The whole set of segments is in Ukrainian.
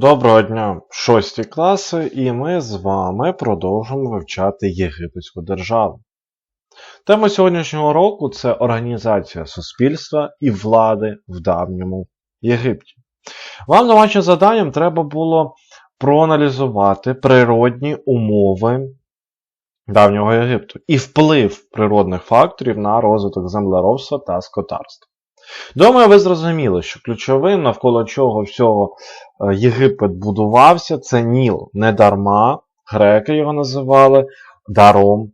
Доброго дня, 6 класи, і ми з вами продовжимо вивчати єгипетську державу. Тема сьогоднішнього року це організація суспільства і влади в давньому Єгипті. Вам домашнім завданням треба було проаналізувати природні умови давнього Єгипту і вплив природних факторів на розвиток землеробства та скотарства. Думаю, ви зрозуміли, що ключовим, навколо чого всього е, Єгипет будувався, це Ніл. Не дарма греки його називали даром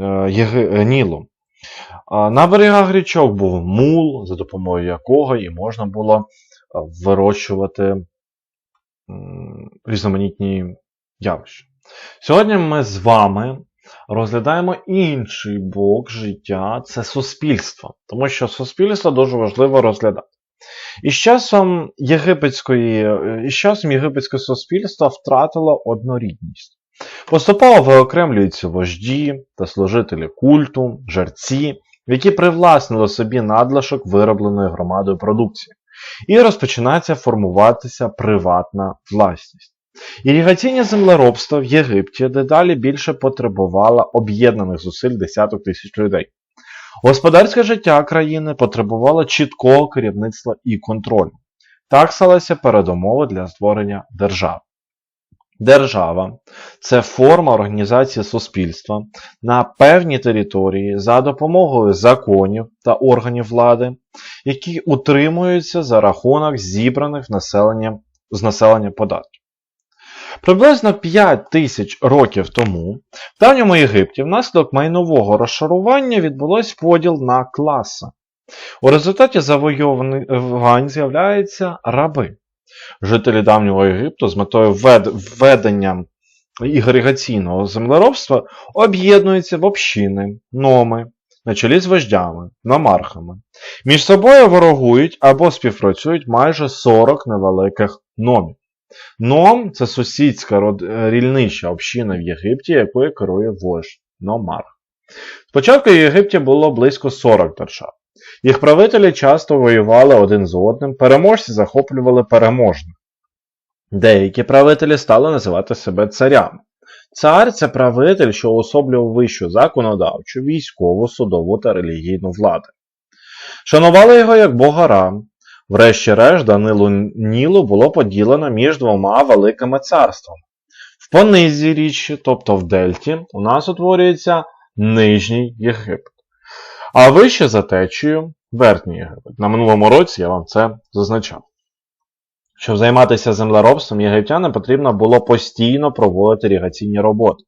е, Єги- е, Нілу. А На берегах річок був мул, за допомогою якого і можна було вирощувати різноманітні явища. Сьогодні ми з вами розглядаємо інший бок життя це суспільство. Тому що суспільство дуже важливо розглядати. І з часом єгипетської, е, і з часом єгипетське суспільство втратило однорідність. Поступово виокремлюються вожді та служителі культу, жерці, які привласнили собі надлишок виробленої громадою продукції. І розпочинається формуватися приватна власність. Іригаційне землеробство в Єгипті дедалі більше потребувало об'єднаних зусиль десяток тисяч людей. Господарське життя країни потребувало чіткого керівництва і контролю. Так сталася передумова для створення держави. Держава це форма організації суспільства на певній території за допомогою законів та органів влади, які утримуються за рахунок зібраних населенням, з населення податків. Приблизно 5 тисяч років тому в давньому Єгипті внаслідок майнового розшарування відбулось поділ на класи. У результаті завойовань з'являються раби. Жителі давнього Єгипту з метою введення ігрегаційного землеробства об'єднуються в общини, номи, на чолі з вождями, намархами. Між собою ворогують або співпрацюють майже 40 невеликих номів. Ном це сусідська род- е, рільнича община в Єгипті, якою керує вождь Номарх. Спочатку в Єгипті було близько 40 держав. Їх правителі часто воювали один з одним, переможці захоплювали переможних. Деякі правителі стали називати себе царями. Цар це правитель, що уособлював вищу законодавчу, військову, судову та релігійну владу. Шанували його як бога Ра, Врешті-решт, Данилу Нілу було поділено між двома великими царствами. В понизі річчі, тобто в Дельті, у нас утворюється Нижній Єгипет. А вище за течією Верхній Єгипет. На минулому році я вам це зазначав. Щоб займатися землеробством, єгиптянам потрібно було постійно проводити іригаційні роботи,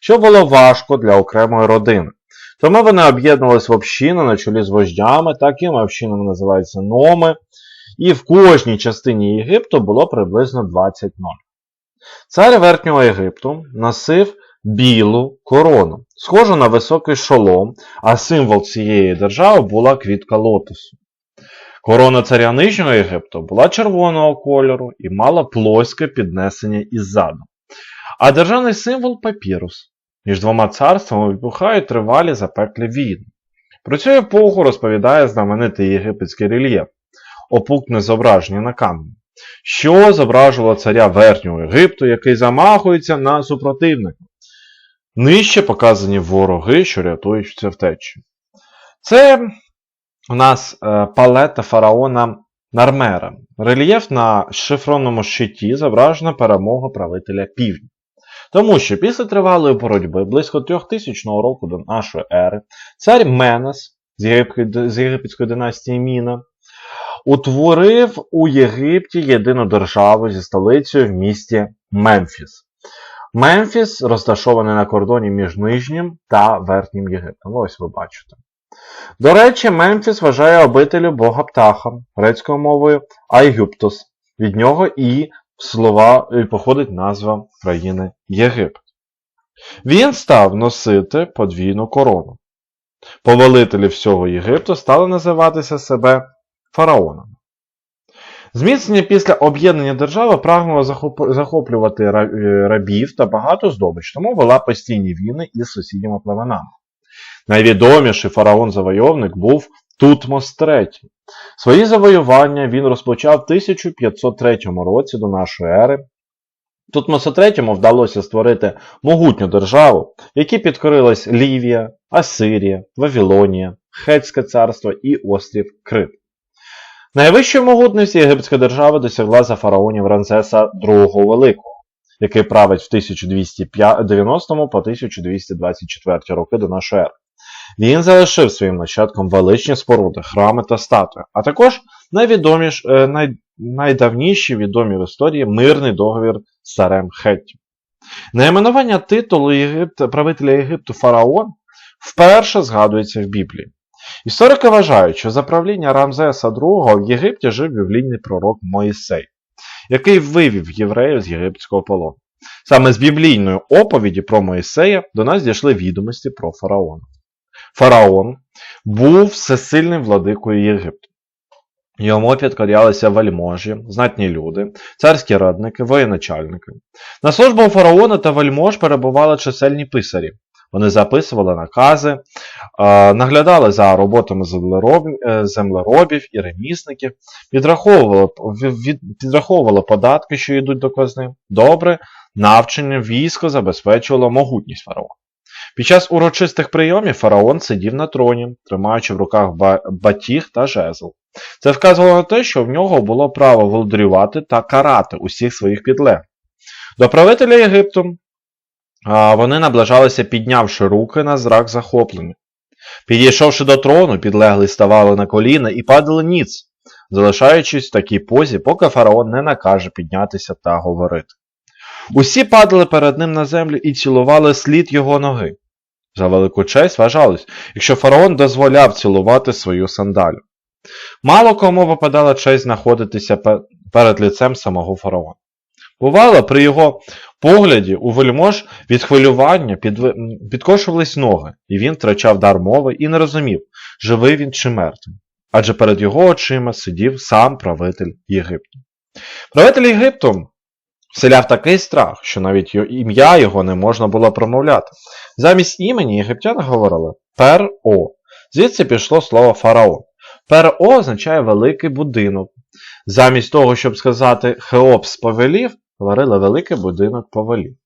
що було важко для окремої родини. Тому вони об'єднувалися в общини на чолі з вождями, такими общинами називаються номи, і в кожній частині Єгипту було приблизно 20 ном. Цар Верхнього Єгипту носив білу корону, схожу на високий шолом, а символ цієї держави була квітка лотосу. Корона царя Нижнього Єгипту була червоного кольору і мала плоське піднесення іззаду. А державний символ папірус. Між двома царствами вибухають тривалі запеклі війни. Про цю епоху розповідає знаменитий єгипетський рельєф, опукне зображення на камені, що зображувало царя Верхнього Єгипту, який замахується на супротивника. Нижче показані вороги, що рятуються втечі. Це у нас е, палета фараона Нармера. Рельєф на шифронному щиті зображена перемога правителя півдня. Тому що після тривалої боротьби близько 3000 року до нашої ери цар Менес з, єгип... з єгипетської династії Міна утворив у Єгипті єдину державу зі столицею в місті Мемфіс. Мемфіс розташований на кордоні між Нижнім та Верхнім Єгиптом. Ось ви бачите. До речі, Мемфіс вважає обителю бога птаха грецькою мовою Айгюптос. Від нього і слова походить назва країни Єгипет. Він став носити подвійну корону. Повелителі всього Єгипту стали називатися себе фараонами. Зміцнення після об'єднання держави прагнуло захоплювати е, рабів та багато здобич, тому вела постійні війни із сусідніми племенами. Найвідоміший фараон-завойовник був Тутмос III. Свої завоювання він розпочав в 1503 році до нашої ери. Тутмосу III вдалося створити могутню державу, в якій підкорились Лівія, Асирія, Вавилонія, Хетське царство і острів Крит. Найвищої могутності єгипетська держава досягла за фараонів Рамзеса II Великого, який править в 1290 по 1224 роки до нашої ери. Він залишив своїм нащадкам величні споруди, храми та статуї, а також найвідоміш, е, най, найдавніші відомі в історії мирний договір з царем Хеттів. Найменування титулу Єгипта, правителя Єгипту фараон вперше згадується в Біблії. Історики вважають, що за правління Рамзеса II в Єгипті жив біблійний пророк Моїсей, який вивів євреїв з єгипетського полону. Саме з біблійної оповіді про Моїсея до нас дійшли відомості про фараона. Фараон був всесильним владикою Єгипту. Йому підкорялися вельможі, знатні люди, царські радники, воєначальники. На службу фараона та вельмож перебували чисельні писарі. Вони записували накази, наглядали за роботами землеробів, е, і ремісників, підраховували, підраховували податки, що йдуть до казни. Добре, навчення військо забезпечувало могутність фараона. Під час урочистих прийомів фараон сидів на троні, тримаючи в руках батіг та жезл. Це вказувало на те, що в нього було право володарювати та карати усіх своїх підлеглих. До правителя Єгипту вони наближалися, піднявши руки на зрак захоплення. Підійшовши до трону, підлеглі ставали на коліна і падали ніц, залишаючись в такій позі, поки фараон не накаже піднятися та говорити. Усі падали перед ним на землю і цілували слід його ноги. За велику честь вважалось, якщо фараон дозволяв цілувати свою сандалю. Мало кому випадала честь знаходитися перед лицем самого фараона. Бувало, при його погляді у вельмож від хвилювання підкошувались ноги, і він втрачав дар мови і не розумів, живий він чи мертвий. Адже перед його очима сидів сам правитель Єгипту. Правитель Єгипту вселяв такий страх, що навіть ім'я його не можна було промовляти. Замість імені єгиптяни говорили Пер-О. Звідси пішло слово фараон. Пер-О означає великий будинок. Замість того, щоб сказати Хеопс повелів, говорили великий будинок повелів.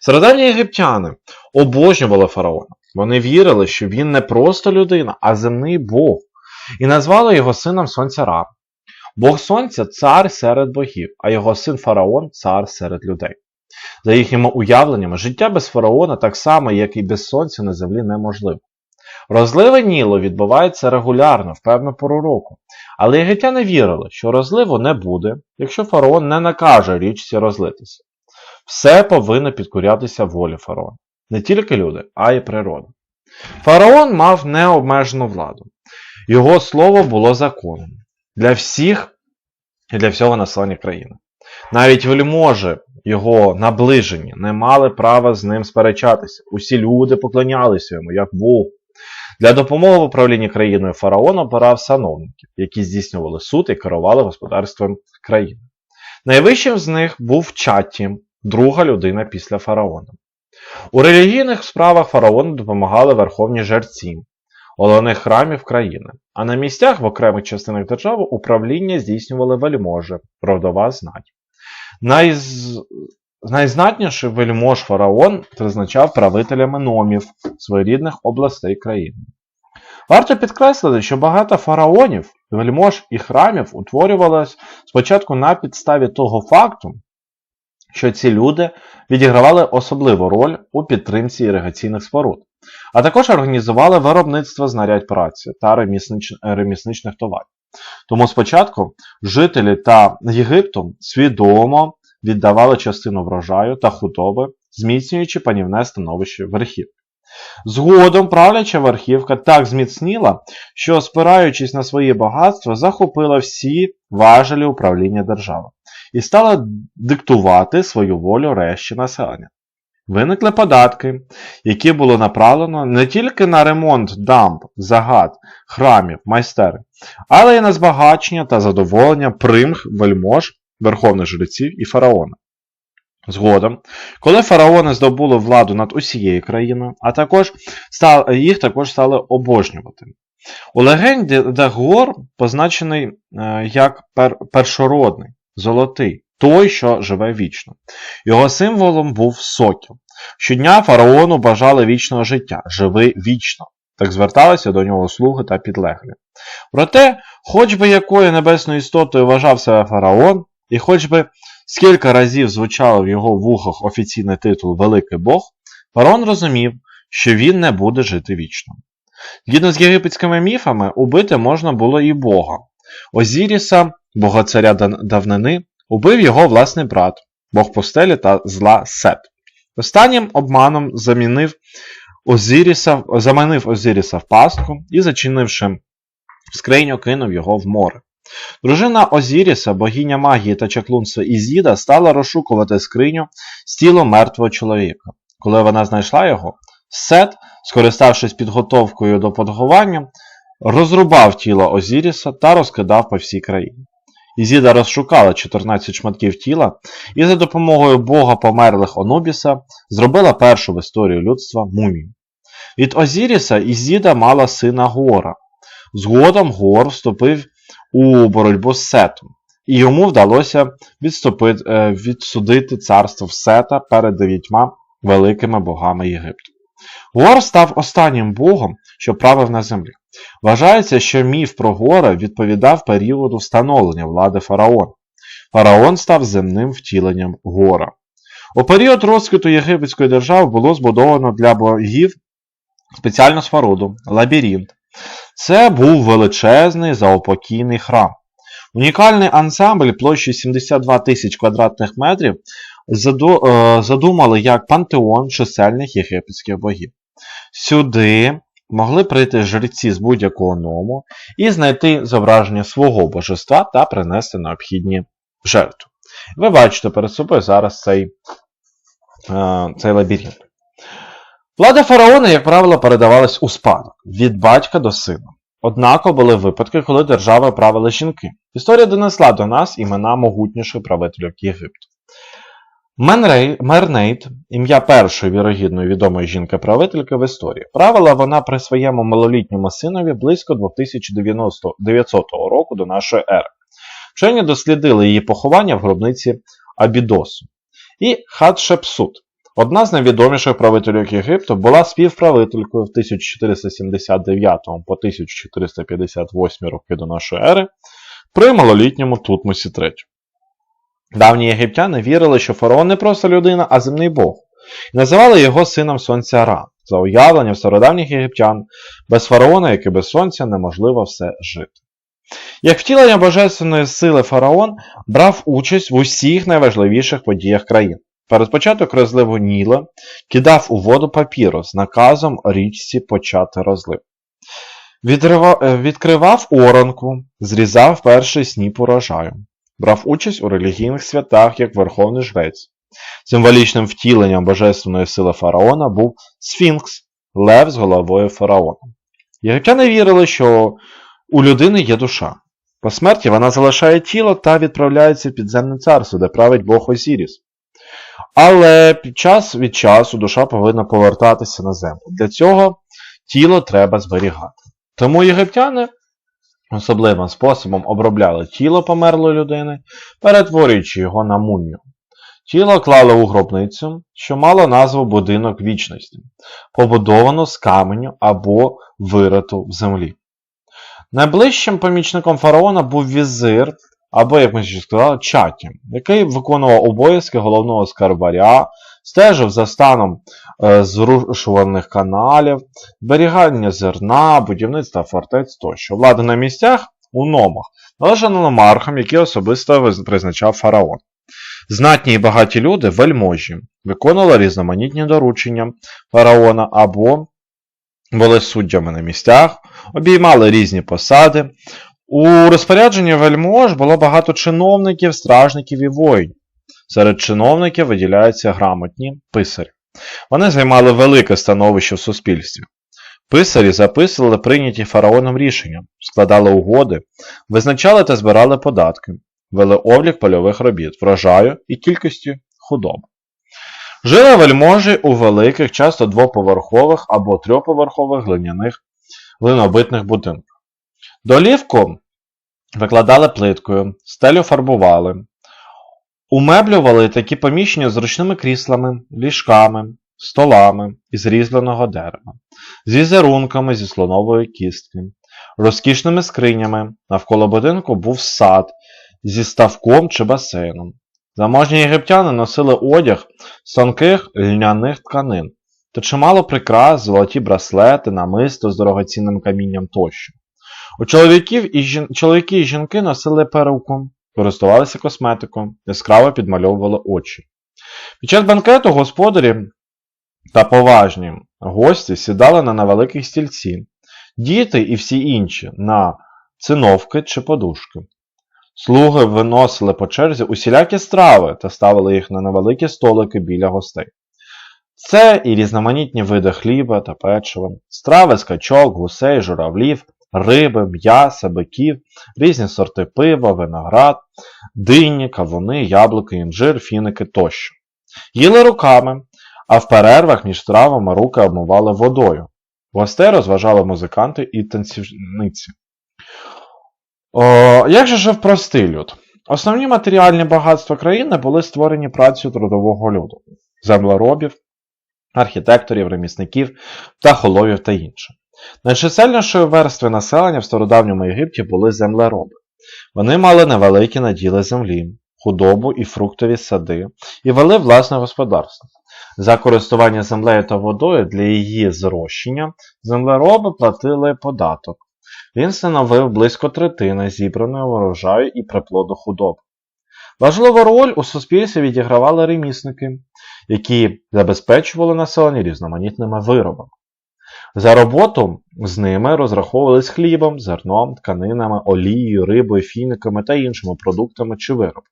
Стародавні єгиптяни обожнювали фараона. Вони вірили, що він не просто людина, а земний Бог, і назвали його сином сонця Ра. Бог сонця цар серед богів, а його син фараон цар серед людей. За їхніми уявленнями, життя без фараона так само, як і без сонця на землі неможливо. Розливи Нілу відбуваються регулярно в певну пору року, але єгиптяни вірили, що розливу не буде, якщо фараон не накаже річці розлитися. Все повинно підкорятися волі фараона. Не тільки люди, а й природа. Фараон мав необмежену владу. Його слово було законом для всіх і для всього населення країни. Навіть вельможі його наближені не мали права з ним сперечатися. Усі люди поклонялися йому, як Богу. Для допомоги в управлінні країною фараон обирав сановників, які здійснювали суд і керували господарством країни. Найвищим з них був Чатті, друга людина після фараона. У релігійних справах фараону допомагали верховні жерці, головних храмів країни, а на місцях в окремих частинах держави управління здійснювали вельможі, родова знать. Найз... Найзнатніший вельмож фараон призначав правителями номів своєрідних областей країни. Варто підкреслити, що багато фараонів, вельмож і храмів утворювалось спочатку на підставі того факту, що ці люди відігравали особливу роль у підтримці іригаційних споруд, а також організували виробництво знарядь праці та ремісничних товарів. Тому спочатку жителі та Єгипту свідомо віддавали частину врожаю та худоби, зміцнюючи панівне становище верхів. Згодом правляча верхівка так зміцніла, що, спираючись на свої багатства, захопила всі важелі управління держави і стала диктувати свою волю решті населення. Виникли податки, які було направлено не тільки на ремонт дамб, загад, храмів, майстерень, але й на збагачення та задоволення примх вельмож, верховних жреців і фараона. Згодом, коли фараони здобули владу над усією країною, а також їх також стали обожнювати. У легенді Дагор позначений е, як пер, першородний, золотий, той, що живе вічно. Його символом був сокіл. Щодня фараону бажали вічного життя, живи вічно. Так зверталися до нього слуги та підлеглі. Проте, хоч би якою небесною істотою вважав себе фараон, і хоч би скільки разів звучало в його вухах офіційний титул Великий Бог, фараон розумів, що він не буде жити вічно. Згідно з єгипетськими міфами, убити можна було і Бога. Озіріса, бога царя давнини, убив його власний брат, Бог постелі та зла Сет. Останнім обманом замінив Озіріса, заманив Озіріса в пастку і, зачинивши скриню, кинув його в море. Дружина Озіріса, богиня магії та чаклунства Ізіда, стала розшукувати скриню з тілом мертвого чоловіка. Коли вона знайшла його, Сет, скориставшись підготовкою до подгування, розрубав тіло Озіріса та розкидав по всій країні. Ізіда розшукала 14 шматків тіла і за допомогою бога померлих Онубіса зробила першу в історії людства мумію. Від Озіріса Ізіда мала сина Гора. Згодом Гор вступив у боротьбу з Сетом, і йому вдалося відступити, е, відсудити царство Сета перед дев'ятьма великими богами Єгипту. Гор став останнім богом, що правив на землі. Вважається, що міф про Гора відповідав періоду встановлення влади фараона. Фараон став земним втіленням Гора. У період розквіту Єгипетської держави було збудовано для богів спеціальну споруду лабіринт. Це був величезний заопокійний храм. Унікальний ансамбль площею 72 тисяч квадратних метрів е, задумали як пантеон чисельних єгипетських богів. Сюди могли прийти жреці з будь-якого ному і знайти зображення свого божества та принести необхідні жертви. Ви бачите перед собою зараз цей, е, цей лабіринт. Влада фараона, як правило, передавалась у спадок від батька до сина. Однако були випадки, коли держава правили жінки. Історія донесла до нас імена могутніших правителів Єгипту. Менрей, Мернейт, ім'я першої вірогідної відомої жінки-правительки в історії, правила вона при своєму малолітньому синові близько 2900 року до нашої ери. Вчені дослідили її поховання в гробниці Абідосу. І Хатшепсут, одна з найвідоміших правителів Єгипту, була співправителькою в 1479 по 1458 роки до нашої ери при малолітньому Тутмосі III. Давні єгиптяни вірили, що фараон не просто людина, а земний Бог, і називали його сином сонця Ра. За уявленням стародавніх єгиптян, без фараона, як і без сонця, неможливо все жити. Як втілення божественної сили фараон брав участь в усіх найважливіших подіях країн. Перед початок розливу Ніла кидав у воду папіру з наказом річці почати розлив. Е, відкривав оранку, зрізав перший сніп урожаю брав участь у релігійних святах як верховний жрець. Символічним втіленням божественної сили фараона був Сфінкс, лев з головою фараона. Єгиптяни вірили, що у людини є душа. По смерті вона залишає тіло та відправляється в підземне царство, де править Бог Осіріс. Але під час від часу душа повинна повертатися на землю. Для цього тіло треба зберігати. Тому єгиптяни особливим способом обробляли тіло померлої людини, перетворюючи його на мумію. Тіло клали у гробницю, що мало назву будинок вічності, побудовану з каменю або вириту в землі. Найближчим помічником фараона був візир, або, як ми ще сказали, чатім, який виконував обов'язки головного скарбаря, стежив за станом е, зрушуваних каналів, зберігання зерна, будівництва фортець тощо. Влада на місцях у номах належала номархам, які особисто призначав фараон. Знатні і багаті люди, вельможі, виконували різноманітні доручення фараона або були суддями на місцях, обіймали різні посади. У розпорядженні вельмож було багато чиновників, стражників і воїнів. Серед чиновників виділяються грамотні писарі. Вони займали велике становище в суспільстві. Писарі записували прийняті фараоном рішення, складали угоди, визначали та збирали податки, вели облік польових робіт, врожаю і кількості худоби. Жили вельможі у великих, часто двоповерхових або трьохповерхових глиняних глинобитних будинках. Долівку викладали плиткою, стелю фарбували, умеблювали такі поміщення зручними кріслами, ліжками, столами із різьбленого дерева, з візерунками зі слонової кістки, розкішними скринями. Навколо будинку був сад зі ставком чи басейном. Заможні єгиптяни носили одяг з тонких льняних тканин та чимало прикрас, золоті браслети, намисто з дорогоцінним камінням тощо. У чоловіків і жін... чоловіки і жінки носили перуку, користувалися косметикою, яскраво підмальовували очі. Під час банкету господарі та поважні гості сідали на невеликі стільці, діти і всі інші на циновки чи подушки. Слуги виносили по черзі усілякі страви та ставили їх на невеликі столики біля гостей. Це і різноманітні види хліба та печива, страви з качок, гусей, журавлів, риби, м'яса, биків, різні сорти пива, виноград, дині, кавуни, яблуки, інжир, фіники тощо. Їли руками, а в перервах між стравами руки обмивали водою. Гостей розважали музиканти і танцівниці. О, як же жив простий люд? Основні матеріальні багатства країни були створені працею трудового люду, землеробів, архітекторів, ремісників, птахоловів та інше. Найчисельнішою верствою населення в стародавньому Єгипті були землероби. Вони мали невеликі наділи землі, худобу і фруктові сади і вели власне господарство. За користування землею та водою для її зрощення землероби платили податок. Він становив близько третини зібраної урожаю і приплоду худоби. Важливу роль у суспільстві відігравали ремісники, які забезпечували населення різноманітними виробами. За роботу з ними розраховувались хлібом, зерном, тканинами, олією, рибою, фіниками та іншими продуктами чи виробами.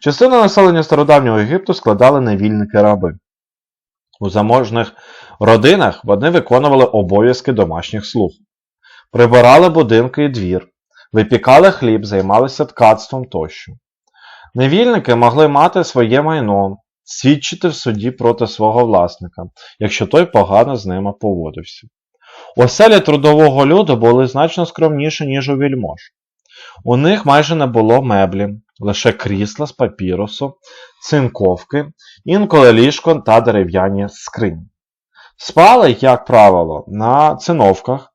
Частину населення стародавнього Єгипту складали невільники раби. У заможних родинах вони виконували обов'язки домашніх слуг, прибирали будинки і двір, випікали хліб, займалися ткацтвом тощо. Невільники могли мати своє майно, свідчити в суді проти свого власника, якщо той погано з ними поводився. Оселі трудового люду були значно скромніші, ніж у вільмож. У них майже не було меблі, лише крісла з папірусу, цинковки, інколи ліжко та дерев'яні скрині. Спали, як правило, на циновках,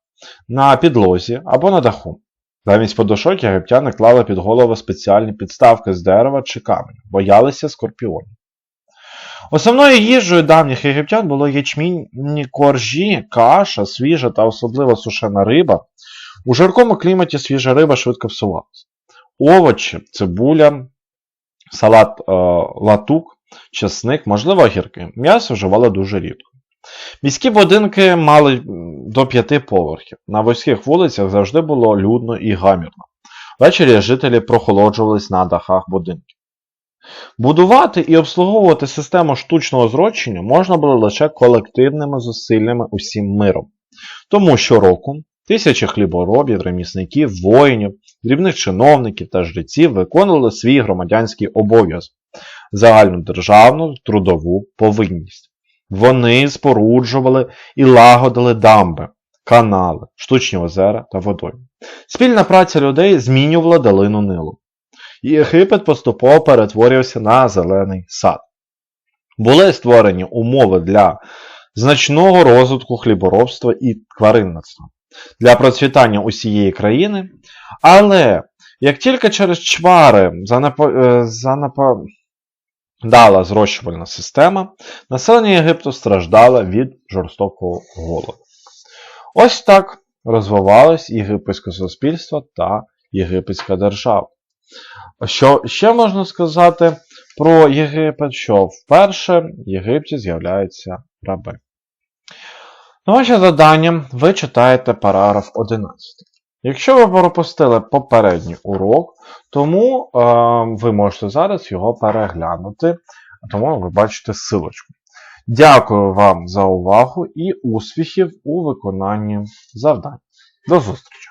на підлозі або на даху. Замість подушок єгиптяни клали під голову спеціальні підставки з дерева чи каменю, боялися скорпіонів. Основною їжею давніх єгиптян було ячмінні коржі, каша, свіжа та особливо сушена риба. У жаркому кліматі свіжа риба швидко псувалася. Овочі, цибуля, салат е, латук, чесник, можливо, огірки. М'ясо вживало дуже рідко. Міські будинки мали до п'яти поверхів. На вузьких вулицях завжди було людно і гамірно. Ввечері жителі прохолоджувались на дахах будинків. Будувати і обслуговувати систему штучного зрощення можна було лише колективними зусиллями усім миром. Тому щороку тисячі хліборобів, ремісників, воїнів, дрібних чиновників та жреців виконували свій громадянський обов'язок загальну державну трудову повинність. Вони споруджували і лагодили дамби, канали, штучні озера та водойми. Спільна праця людей змінювала долину Нилу. І Єгипет поступово перетворювався на зелений сад. Були створені умови для значного розвитку хліборобства і тваринництва, для процвітання усієї країни, але як тільки через чвари занепо... занепо... Дала зрощувальна система, населення Єгипту страждало від жорстокого голоду. Ось так розвивалось єгипетське суспільство та єгипетська держава. Що ще можна сказати про Єгипет, що вперше в Єгипті з'являються раби. На ваше завдання ви читаєте параграф 11. Якщо ви пропустили попередній урок, тому е, ви можете зараз його переглянути, тому ви бачите силочку. Дякую вам за увагу і успіхів у виконанні завдань. До зустрічі!